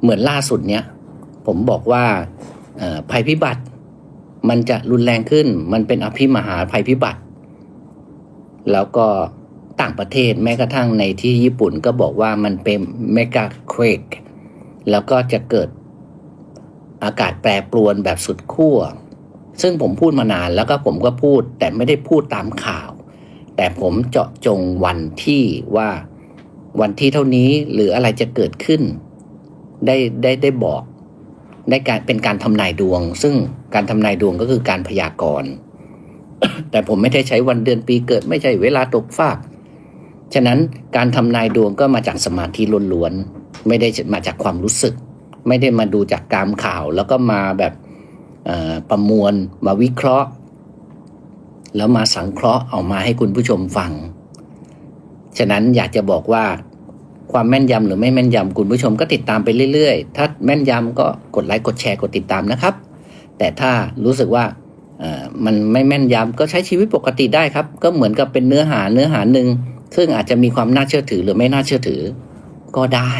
เหมือนล่าสุดเนี้ยผมบอกว่าภัยพิบัติ มันจะรุนแรงขึ้น มันเป็นอภิมหาภัยพิบัติ แล้วก็ต่างประเทศแม้กระทั่งในที่ญี่ปุ่นก็บอกว่ามันเป็นเมกาเควกแล้วก็จะเกิดอากาศแปรปรวนแบบสุดขั้ว ซึ่งผมพูดมานานแล้วก็ผมก็พูดแต่ไม่ได้พูดตามข่าว แต่ผมเจาะจงวันที่ว่าวันที่เท่านี้หรืออะไรจะเกิดขึ้น ได้ได้ได้บอกได้การเป็นการทำนายดวง ซึ่งการทำนายดวงก็คือการพยากรณ์แต่ผมไม่ได้ใช้วันเดือนปีเกิด ไม่ใช่เวลาตกฟาก ฉะนั้นการทำนายดวงก็มาจากสมาธิล้วนๆไม่ได้มาจากความรู้สึก ไม่ได้มาดูจากการข่าว แล้วก็มาแบบประมวลมาวิเคราะห์ แล้วมาสังเคราะห์เอามาให้คุณผู้ชมฟัง ฉะนั้นอยากจะบอกว่า ความแม่นยำหรือไม่แม่นยำคุณผู้ชมก็ติดตามไปเรื่อยๆ ถ้าแม่นยำก็กดไลค์กดแชร์กดติดตามนะครับ แต่ถ้ารู้สึกว่ามันไม่แม่นยำก็ใช้ชีวิตปกติได้ครับ ก็เหมือนกับเป็นเนื้อหาเนื้อหาหนึ่งซึ่งอาจจะมีความน่าเชื่อถือหรือไม่น่าเชื่อถือก็ได้